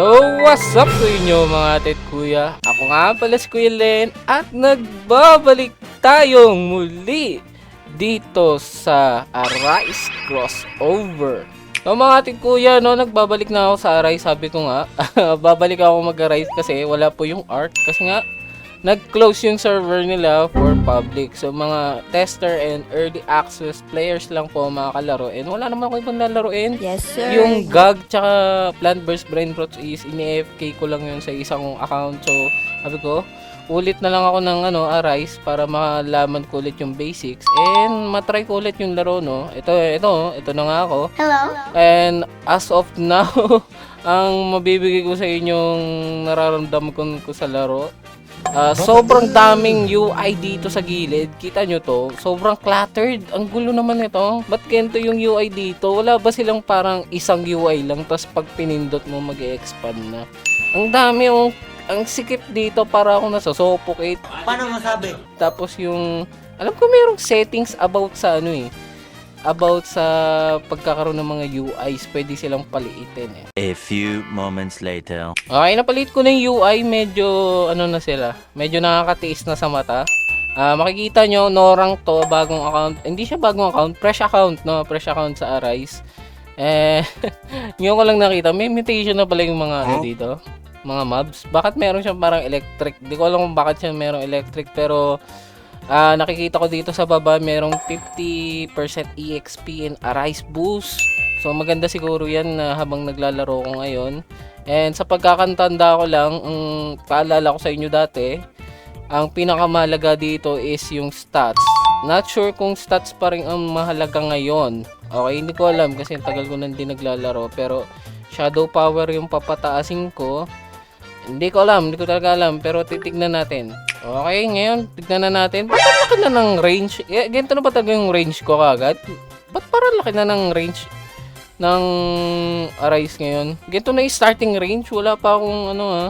So, what's up sa inyo mga tet kuya? Ako nga pala si Kuya Len at nagbabalik tayong muli dito sa Arise Crossover. So mga tet kuya, no, nagbabalik na ako sa Arise. Sabi ko nga, babalik ako mag-Arise kasi wala po yung art. Kasi nga, nag-close yung server nila for public. So mga tester and early access players lang po ang makakalaro. And wala naman ako ibang lalaroin. Yes, sir. Yung GAG tsaka Plant Burst Brain Rots is ini-FK ko lang yun sa isang account. So, sabi ko, ulit na lang ako ng ano, Arise para malaman ko ulit yung basics and matry ko ulit yung laro, no? Ito, ito, ito na nga ako. Hello? And as of now, ang mabibigay ko sa inyong nararamdaman ko, ko sa laro, ah, sobrang daming UI dito sa gilid. Kita nyo to? Sobrang cluttered. Ang gulo naman ito. Ba't ganito yung UI dito? Wala ba silang parang isang UI lang tapos pag pinindot mo mag expand na? Ang dami yung ang sikip dito para ako nasusuffocate. Paano masabi? Tapos yung, alam ko merong settings about sa ano eh, about sa pagkakaroon ng mga UIs, pwede silang paliitin eh. A few moments later. Okay, napalit ko na yung UI, medyo ano na sila, medyo nakakatiis na sa mata. Ah, makikita nyo, Norang to, bagong account. Hindi siya bagong account, fresh account, no? Fresh account sa Arise. Eh, ngayon ko lang nakita, may mutation na pala yung mga ano dito, mga mobs. Bakit meron siyang parang electric? Di ko alam kung bakit siya merong electric, pero ah, nakikita ko dito sa baba, merong 50% EXP and Arise boost. So maganda siguro yan na habang naglalaro ko ngayon. And sa pagkakantanda ko lang, ang paalala ko sa inyo dati, ang pinakamahalaga dito is yung stats. Not sure kung stats pa rin ang mahalaga ngayon. Okay, hindi ko alam kasi tagal ko nang naglalaro. Pero shadow power yung papataasin ko. Hindi ko alam, hindi ko talaga alam. Pero titignan natin. Okay, ngayon, tignan na natin. Ba't laki na ng range? Eh, ganito na ba talaga yung range ko kagad? Ba't parang laki na ng range ng Arise ngayon? Ganito na yung starting range. Wala pa akong ano ha.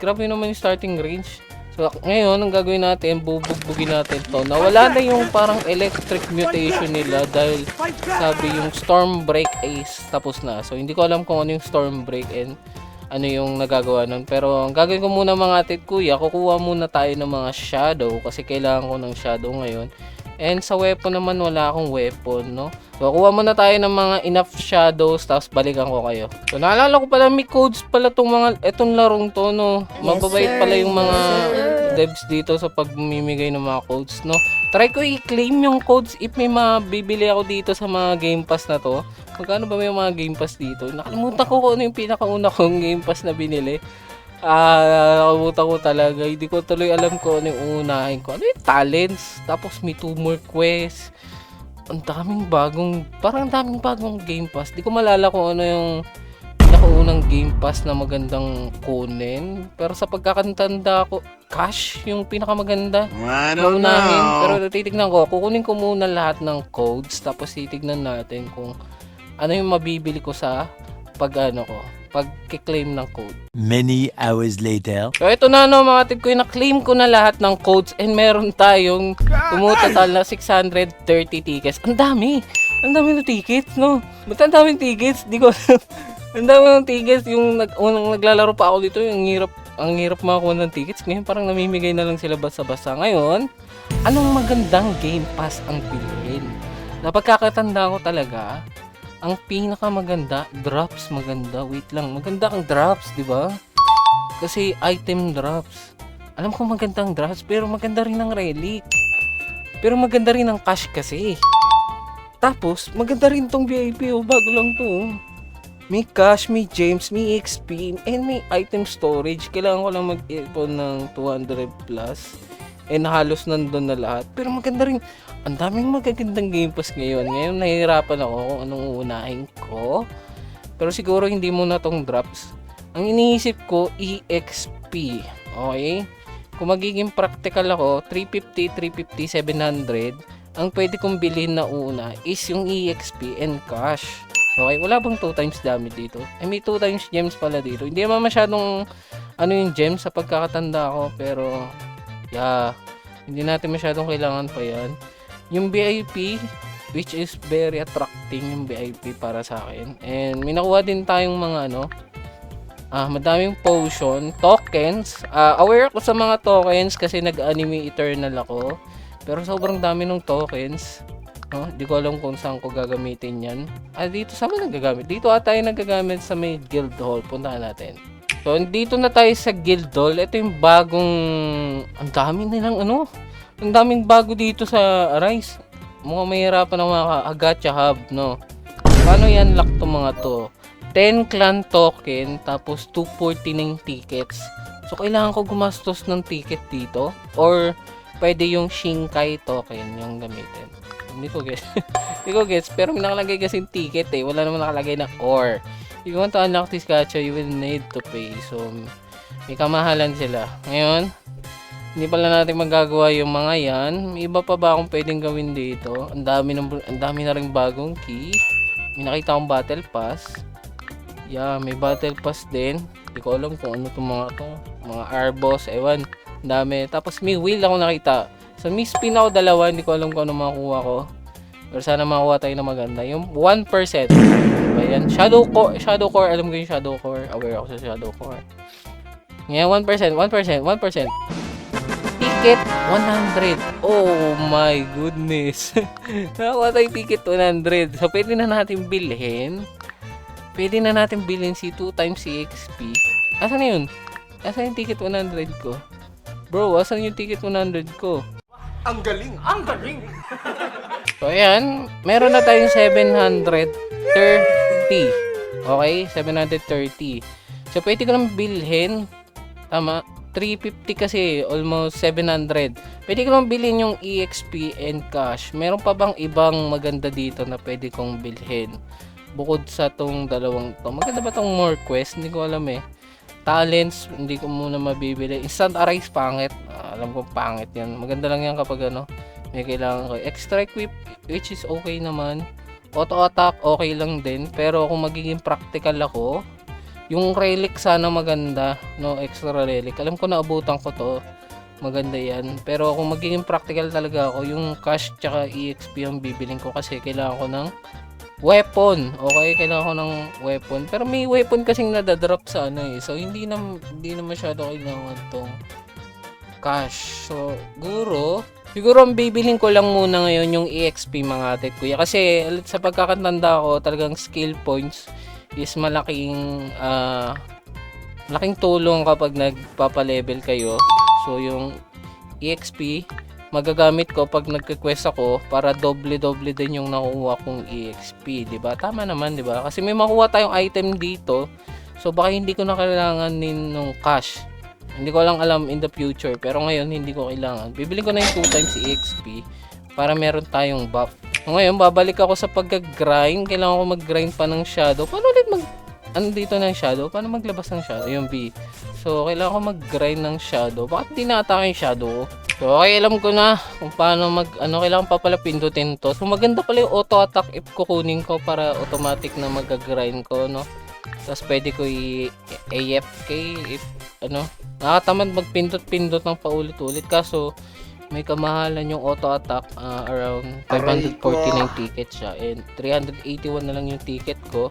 Grabe naman yung starting range. So, ngayon, ang gagawin natin, bubugbugin natin to. Nawala na yung parang electric mutation nila dahil sabi yung Storm Break Ace tapos na. So, hindi ko alam kung ano yung Storm Break and ano yung nagagawa nun. Pero, ang gagawin ko muna mga tit kuya, kukuha muna tayo ng mga shadow kasi kailangan ko ng shadow ngayon. And sa weapon naman, wala akong weapon, no? So, kuha muna tayo ng mga enough shadows, tapos balikan ko kayo. So, naalala ko pala, may codes pala tong mga, etong larong to, no? Mababait pala yung mga. Devs dito sa pagmimigay ng mga codes, no? Try ko i-claim yung codes if may mabibili ako dito sa mga Game Pass na to. Magkano ba may mga Game Pass dito? Nakalimutan ko kung ano yung pinakauna kong Game Pass na binili. Ah, nakalimutan ko talaga. Hindi ko tuloy alam ko ano yung uunahin ko. Ano yung talents? Tapos may two more quests. Ang daming bagong, parang ang daming bagong Game Pass. Di ko malala kung ano yung pinakaunang Game Pass na magandang kunin. Pero sa pagkakantanda ko, cash yung pinakamaganda. I Maunahin. Pero titignan ko, kukunin ko muna lahat ng codes. Tapos titignan natin kung ano yung mabibili ko sa pag ano ko, pag claim ng code. Many hours later. So ito na no mga tip ko, na-claim ko na lahat ng codes and meron tayong tumutotal na 630 tickets. Ang dami! Ang dami ng tickets, no? Ba't ang daming tickets? Di ko ang dami ng tickets. Yung nag unang naglalaro pa ako dito, yung hirap, ang hirap makakuha ng tickets. Ngayon parang namimigay na lang sila basta-basta. Ngayon, anong magandang game pass ang piliin? Napagkakatanda ko talaga, ang pinakamaganda, drops maganda. Wait lang, maganda ang drops, di ba? Kasi item drops. Alam ko magandang drops, pero maganda rin ang relic. Pero maganda rin ang cash kasi. Tapos, maganda rin tong VIP, oh, bago lang to. May cash, may gems, may XP, and may item storage. Kailangan ko lang mag-ipon ng 200 plus. And halos nandun na lahat. Pero maganda rin. Ang daming magagandang game pass ngayon. Ngayon nahihirapan ako kung anong uunahin ko. Pero siguro hindi muna tong drops. Ang iniisip ko, EXP. Okay? Kung magiging practical ako, 350, 350, 700, ang pwede kong bilhin na una is yung EXP and cash. Okay, wala bang 2 times damage dito? Eh, may 2 times gems pala dito. Hindi naman masyadong ano yung gems sa pagkakatanda ko, pero yeah, hindi natin masyadong kailangan pa yan. Yung VIP, which is very attracting yung VIP para sa akin. And may nakuha din tayong mga ano, Ah, madaming potion, tokens. Ah, aware ako sa mga tokens kasi nag-anime Eternal ako. Pero sobrang dami ng tokens. No, di ko alam kung saan ko gagamitin yan. Ah, dito saan ba nagagamit? Dito ata tayo nagagamit sa may guild hall. Puntahan natin. So, dito na tayo sa guild hall. Ito yung bagong... Ang dami nilang ano. Ang daming bago dito sa Arise. Mukhang mahirapan ang mga Agacha Hub, no? Paano yan lock to mga to? 10 clan token, tapos 249 tickets. So, kailangan ko gumastos ng ticket dito? Or, pwede yung Shinkai token yung gamitin? Hindi ko guess. Hindi ko guess. Pero may nakalagay kasi ticket eh. Wala naman nakalagay na or. If you want to unlock this gacha, you will need to pay. So, may kamahalan sila. Ngayon, hindi pala natin magagawa yung mga yan. May iba pa ba akong pwedeng gawin dito? Ang dami, ng, ang dami na rin bagong key. May nakita akong battle pass. Yeah, may battle pass din. Hindi ko alam kung ano itong mga to. Mga arbos, ewan. Ang dami. Tapos may wheel ako nakita. So, may spin ako dalawa. Hindi ko alam kung ano makuha ko. Pero sana makuha tayo na maganda. Yung 1%. Diba yan? Shadow core. Shadow core. Alam ko yung shadow core. Aware ako sa shadow core. Ngayon, 1%. 1%. 1% ticket 100. Oh my goodness. Nakakuha tayong ticket 100. So, pwede na natin bilhin. Pwede na natin bilhin si 2 times CXP. Asan na yun? Asan yung ticket 100 ko? Bro, asan yung ticket 100 ko? Ang galing! Ang galing! So, ayan. Meron na tayong 730. Okay? 730. So, pwede ko lang bilhin. Tama. 350 kasi. Almost 700. Pwede ko lang bilhin yung EXP and cash. Meron pa bang ibang maganda dito na pwede kong bilhin? Bukod sa tong dalawang to. Maganda ba tong more quest? Hindi ko alam eh. Talents, hindi ko muna mabibili. Instant Arise, pangit. Ah, alam ko pangit yan. Maganda lang yan kapag ano, may kailangan ko. Extra equip, which is okay naman. Auto attack, okay lang din. Pero kung magiging practical ako, yung relic sana maganda. No, extra relic. Alam ko na abutan ko to. Maganda yan. Pero kung magiging practical talaga ako, yung cash tsaka EXP ang bibiling ko kasi kailangan ko ng weapon. Okay, kailangan ko ng weapon. Pero may weapon kasing nadadrop sa ano eh. So, hindi na, hindi na masyado kailangan tong cash. So, guro, siguro ang bibiling ko lang muna ngayon yung EXP mga ate kuya. Kasi sa pagkakatanda ko, talagang skill points is malaking ah malaking tulong kapag nagpapa-level kayo. So, yung EXP, magagamit ko pag nagka-quest ako para doble-doble din yung nakuha kong EXP, 'di ba? Tama naman, 'di ba? Kasi may makuha tayong item dito. So baka hindi ko na kailangan din ng cash. Hindi ko lang alam in the future, pero ngayon hindi ko kailangan. Bibili ko na yung 2 times EXP para meron tayong buff. Ngayon, babalik ako sa pagka-grind. Kailangan ko mag-grind pa ng shadow. Paano ulit mag... Ano dito ng shadow? Paano maglabas ng shadow? Yung B. So, kailangan ko mag-grind ng shadow. Bakit di na-atake yung shadow? So, okay, alam ko na kung paano mag, ano, kailangan pa pala pindutin to. So, maganda pala yung auto attack if kukunin ko para automatic na mag-grind ko, no? Tapos, pwede ko i-AFK if, ano, nakakatamad magpindot-pindot ng paulit-ulit. Kaso, may kamahalan yung auto attack ah, around 549 tickets siya and 381 na lang yung ticket ko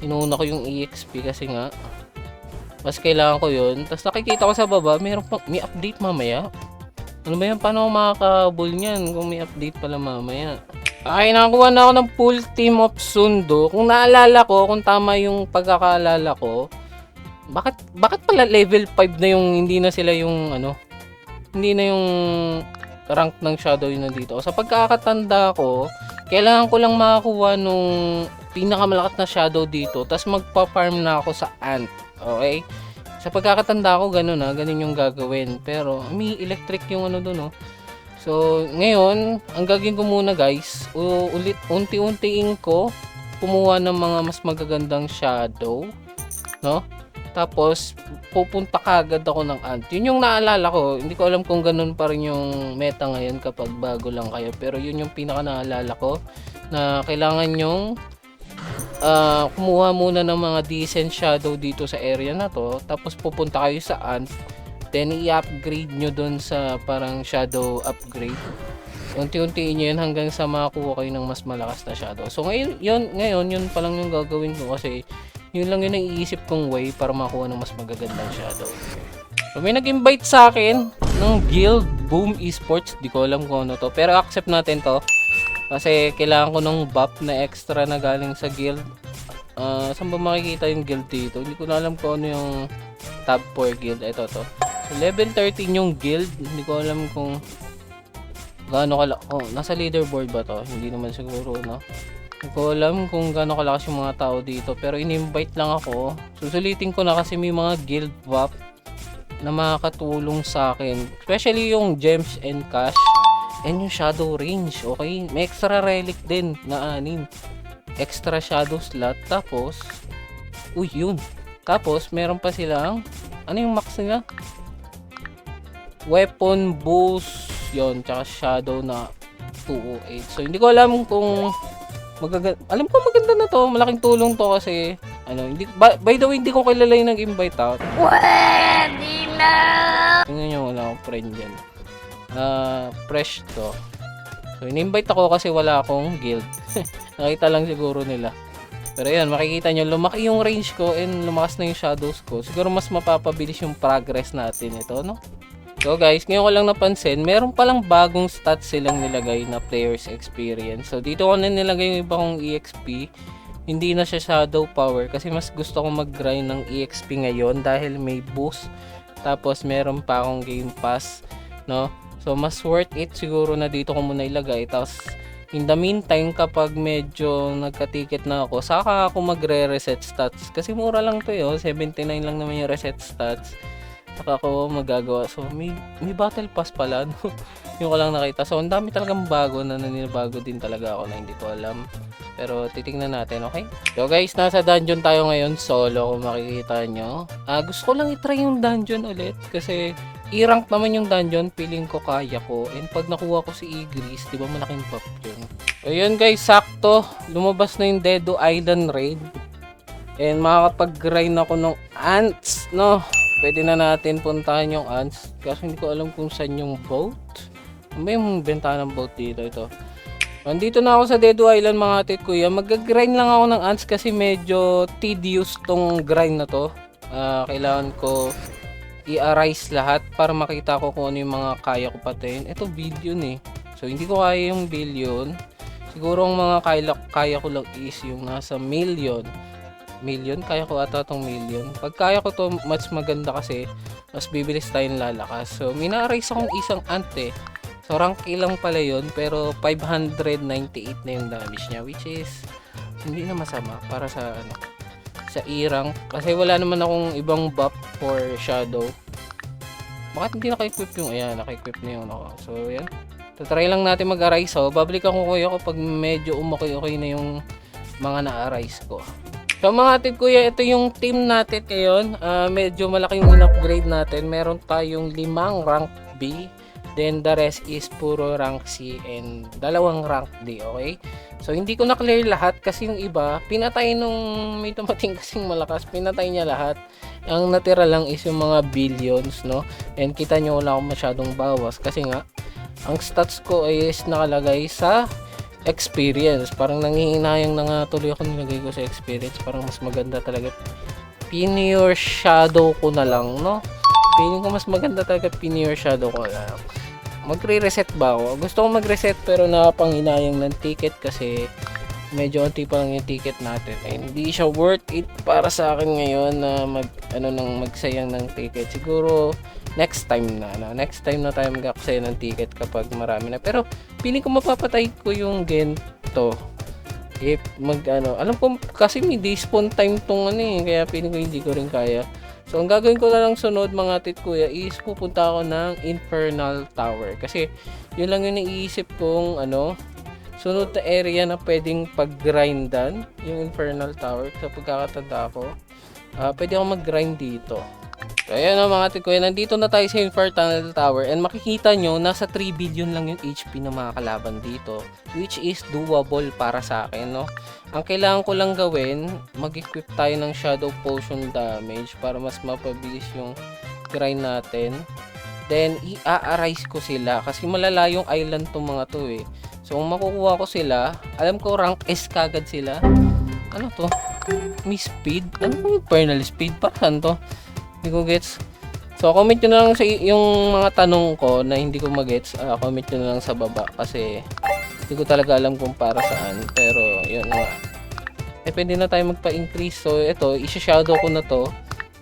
inuuna ko yung EXP kasi nga mas kailangan ko yun tapos nakikita ko sa baba mayroon pa, may update mamaya ano ba yan paano ako makakabul niyan kung may update pala mamaya ay nakakuha na ako ng full team of Sundo kung naalala ko kung tama yung pagkakaalala ko bakit bakit pala level 5 na yung hindi na sila yung ano hindi na yung rank ng shadow yun nandito. Sa pagkakatanda ko, kailangan ko lang makakuha nung pinakamalakas na shadow dito, tapos magpa-farm na ako sa ant. Okay? Sa pagkakatanda ko, ganun na, ganun yung gagawin. Pero, may electric yung ano doon, no? So, ngayon, ang gagawin ko muna guys, ulit, unti-untiin ko, kumuha ng mga mas magagandang shadow, no? Tapos, pupunta kagad ako ng ant. Yun yung naalala ko. Hindi ko alam kung ganun pa rin yung meta ngayon kapag bago lang kayo. Pero yun yung pinaka naalala ko na kailangan yung ah, kumuha muna ng mga decent shadow dito sa area na to. Tapos pupunta kayo sa ant. Then i-upgrade nyo dun sa parang shadow upgrade. Unti-untiin nyo yun hanggang sa makakuha kayo ng mas malakas na shadow. So ngayon, yun, ngayon, yun pa lang yung gagawin ko kasi Yun lang yung naiisip kong way para makuha ng mas magagandang shadow. So, may nag-invite sa akin ng guild Boom Esports. Di ko alam kung ano to. Pero accept natin to. Kasi kailangan ko ng buff na extra na galing sa guild. Ah, saan ba makikita yung guild dito? Hindi ko na alam kung ano yung tab for guild. Ito to. So, level 13 yung guild. Hindi ko alam kung gaano kala... Oh, nasa leaderboard ba to? Hindi naman siguro, no? Hindi ko alam kung gaano kalakas yung mga tao dito. Pero in-invite lang ako. Susulitin ko na kasi may mga guild buff na makakatulong sa akin. Especially yung gems and cash and yung shadow range. Okay? May extra relic din na anim. Extra shadow slot. Tapos, uy, yun. Tapos, meron pa silang, ano yung max nila? Weapon boost, yon tsaka shadow na 208. So, hindi ko alam kung magaga- alam ko maganda na to. Malaking tulong to kasi, ano, hindi, by, by the way, hindi ko kilala yung nag-invite out. Tingnan nyo, wala akong friend dyan. Ah, fresh to. So, in-invite ako kasi wala akong guild. Nakita lang siguro nila. Pero yan, makikita nyo, lumaki yung range ko and lumakas na yung shadows ko. Siguro mas mapapabilis yung progress natin ito, no? So guys, ngayon ko lang napansin, meron palang bagong stats silang nilagay na player's experience. So dito ko na nilagay yung iba kong EXP. Hindi na siya shadow power kasi mas gusto ko mag-grind ng EXP ngayon dahil may boost. Tapos meron pa akong game pass, no? So mas worth it siguro na dito ko muna ilagay. Tapos in the meantime kapag medyo nagka-ticket na ako, saka ako magre-reset stats. Kasi mura lang to eh, oh. 79 lang naman yung reset stats. Saka ako magagawa. So, may, may battle pass pala. No? yung ko lang nakita. So, ang dami talagang bago na naninibago din talaga ako na hindi ko alam. Pero, titingnan natin, okay? So, guys, nasa dungeon tayo ngayon. Solo, kung makikita nyo. Ah, gusto ko lang itry yung dungeon ulit. Kasi, i-rank naman yung dungeon. Feeling ko kaya ko. And pag nakuha ko si Igris, di ba malaking buff yun? So, yun guys, sakto. Lumabas na yung Dedo Island Raid. And makakapag-grind ako ng ants, no? Pwede na natin puntahan yung ants. Kasi hindi ko alam kung saan yung boat. Ano ba yung benta ng boat dito? Ito. Nandito na ako sa Dedo Island mga tit kuya. Mag-grind lang ako ng ants kasi medyo tedious tong grind na to. Ah, kailangan ko i-arise lahat para makita ko kung ano yung mga kaya ko patayin. Ito billion eh. So hindi ko kaya yung billion. Siguro ang mga kaya, kaya ko lang is yung nasa million million. Kaya ko ata tong million. Pag kaya ko to, mas maganda kasi mas bibilis tayong lalakas. So, mina-raise akong isang ant eh. So, rank A lang pala yun. Pero, 598 na yung damage niya. Which is, hindi na masama para sa, ano, sa E-rank. Kasi wala naman akong ibang buff for shadow. Bakit hindi naka-equip yung, ayan, naka-equip na yung ako. So, yan. Tatry lang natin mag-arise. So, babalikan ko kuya ko pag medyo umokay-okay na yung mga na-arise ko. So mga atin kuya, ito yung team natin ngayon. Ah, medyo malaki yung in-upgrade natin. Meron tayong limang rank B. Then the rest is puro rank C and dalawang rank D, okay? So hindi ko na-clear lahat kasi yung iba, pinatay nung may tumating kasing malakas, pinatay niya lahat. Ang natira lang is yung mga billions, no? And kita nyo wala akong masyadong bawas kasi nga, ang stats ko is nakalagay sa experience. Parang nangihinayang na nga tuloy ako nilagay ko sa experience. Parang mas maganda talaga. Pinior shadow ko na lang, no? Feeling ko mas maganda talaga pinior shadow ko na lang. Magre-reset ba ako? Gusto ko mag-reset pero nakapanghinayang ng ticket kasi medyo onti pa lang yung ticket natin. Ay, hindi siya worth it para sa akin ngayon na mag ano nang magsayang ng ticket. Siguro next time na ano, next time na tayo mag-aksaya ng ticket kapag marami na. Pero feeling ko mapapatay ko yung gento. If mag ano, alam ko kasi may despawn time tong ano eh, kaya feeling ko hindi ko rin kaya. So, ang gagawin ko na lang sunod mga tit kuya is pupunta ako ng Infernal Tower. Kasi, yun lang yung naiisip kong ano, sunod na area na pwedeng pag-grindan, yung Infernal Tower. Sa pagkakatanda ko, ah pwede ako mag-grind dito. Ayan o mga tit kuya, nandito na tayo sa Infernal Tower and makikita nyo, nasa 3 billion lang yung HP ng mga kalaban dito. Which is doable para sa akin, no? Ang kailangan ko lang gawin, mag-equip tayo ng Shadow Potion damage para mas mapabilis yung grind natin. Then, i-arise ko sila kasi malalayong island tong mga to eh. So, kung makukuha ko sila, alam ko rank S kagad sila. Ano to? May speed? Ano yung infernal speed? Parang to? Hindi ko gets. So, comment nyo na lang sa yung mga tanong ko na hindi ko magets. Ah, comment nyo na lang sa baba kasi hindi ko talaga alam kung para saan. Pero, yun nga. Eh, pwede na tayo magpa-increase. So, ito, isa-shadow ko na to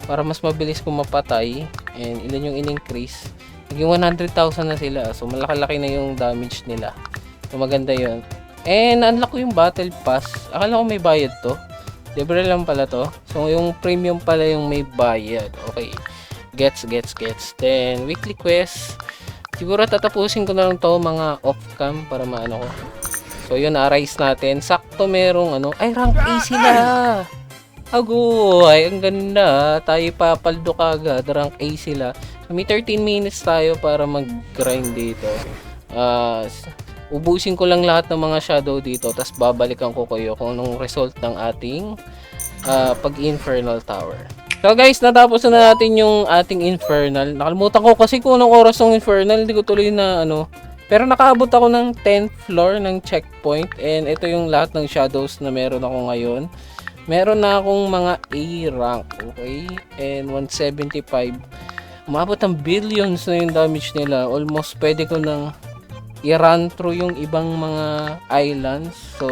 para mas mabilis ko mapatay. And ilan yung in-increase. Naging 100,000 na sila. So, malaki-laki na yung damage nila. So, maganda yun. And, unlock ko yung battle pass. Akala ko may bayad to. Libre lang pala to. So, yung premium pala yung may bayad. Okay. Gets, gets, gets. Then, weekly quest. Siguro tatapusin ko na lang to mga off-cam para maano ko. So, yun, arise natin. Sakto merong ano. Ay, rank A sila. Agoy, ang ganda. Tayo papaldo kagad. Rank A sila. May 13 minutes tayo para mag-grind dito. Ah, s- ubusin ko lang lahat ng mga shadow dito. Tapos babalikan ko kayo kung anong result ng ating ah, pag-infernal tower. So guys, natapos na natin yung ating infernal. Nakalimutan ko kasi kung anong oras ng infernal. Hindi ko tuloy na ano. Pero nakaabot ako ng 10th floor ng checkpoint. And ito yung lahat ng shadows na meron ako ngayon. Meron na akong mga A rank. Okay? And 175. Umabot ng billions na yung damage nila. Almost pwede ko nang i-run through yung ibang mga islands. So,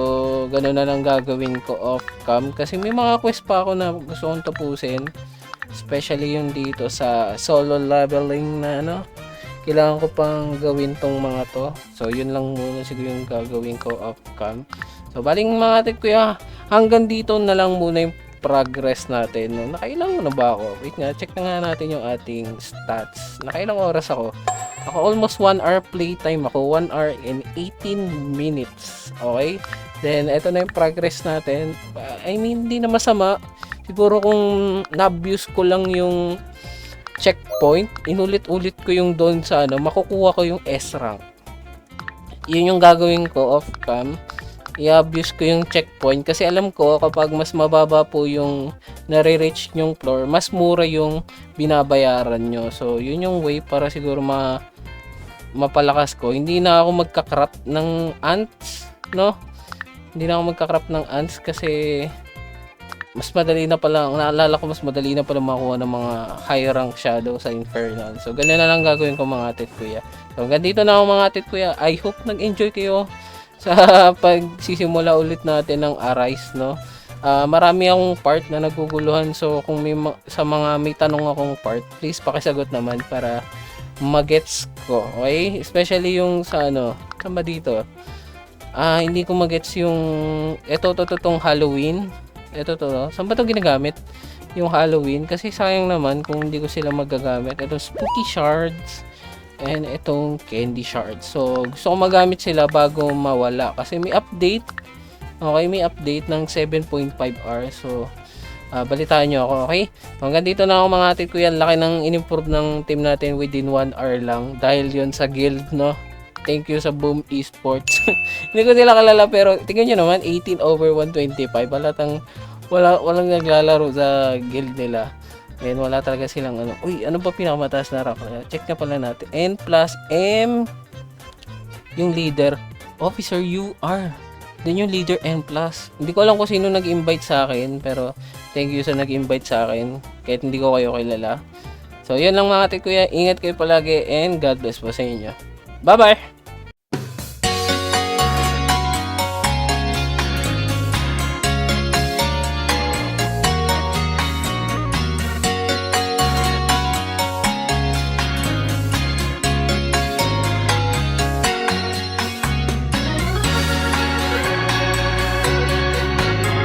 ganun na lang gagawin ko off cam. Kasi may mga quest pa ako na gusto kong tapusin. Especially yung dito sa solo leveling na ano. Kailangan ko pang gawin tong mga to. So, yun lang muna siguro yung gagawin ko off cam. So, baling mga atit kuya, hanggang dito na lang muna yung progress natin. No? Nakailang na ba ako? Wait nga, check na nga natin yung ating stats. Nakailang oras ako? Ako almost 1 hour playtime ako. 1 hour and 18 minutes. Okay? Then, eto na yung progress natin. Uh, I mean, hindi na masama. Siguro kung na-abuse ko lang yung checkpoint, inulit-ulit ko yung doon sa ano, makukuha ko yung S rank. Yun yung gagawin ko off cam. I-abuse ko yung checkpoint kasi alam ko kapag mas mababa po yung nare-reach yung floor, mas mura yung binabayaran nyo. So, yun yung way para siguro ma mapalakas ko. Hindi na ako magkakrap ng ants, no? Hindi na ako magkakrap ng ants kasi mas madali na pala, naalala ko mas madali na pala makuha ng mga high rank shadow sa Infernal. So, ganyan na lang gagawin ko mga atit kuya. So, hanggang dito na ako mga atit kuya. I hope nag-enjoy kayo sa pagsisimula ulit natin ng Arise, no? Ah, marami akong part na naguguluhan. So, kung may ma- sa mga may tanong akong part, please pakisagot naman para magets ko. Okay? Especially yung sa ano, saan ba dito? Ah, hindi ko magets yung ito to to tong Halloween. Ito to, no? saan ba to ginagamit? Yung Halloween kasi sayang naman kung hindi ko sila magagamit. Ito spooky shards and itong candy shards. So, gusto ko magamit sila bago mawala kasi may update. Okay, may update ng 7.5 hours. So, Ah, balitaan nyo ako, okay? Hanggang dito na ako mga atit ko yan. Laki ng in-improve ng team natin within 1 hour lang. Dahil yon sa guild, no? Thank you sa Boom Esports. Hindi ko nila kalala pero tingnan nyo naman, 18 over 125. Halatang wala, walang naglalaro sa guild nila. And wala talaga silang ano. Uy, ano ba pinakamataas na rank? Check na pala natin. N plus M. Yung leader. Officer UR. Then yung leader N+. Hindi ko alam kung sino nag-invite sa akin, pero thank you sa nag-invite sa akin, kahit hindi ko kayo kilala. So, yun lang mga kuya. Ingat kayo palagi and God bless po sa inyo. Bye-bye!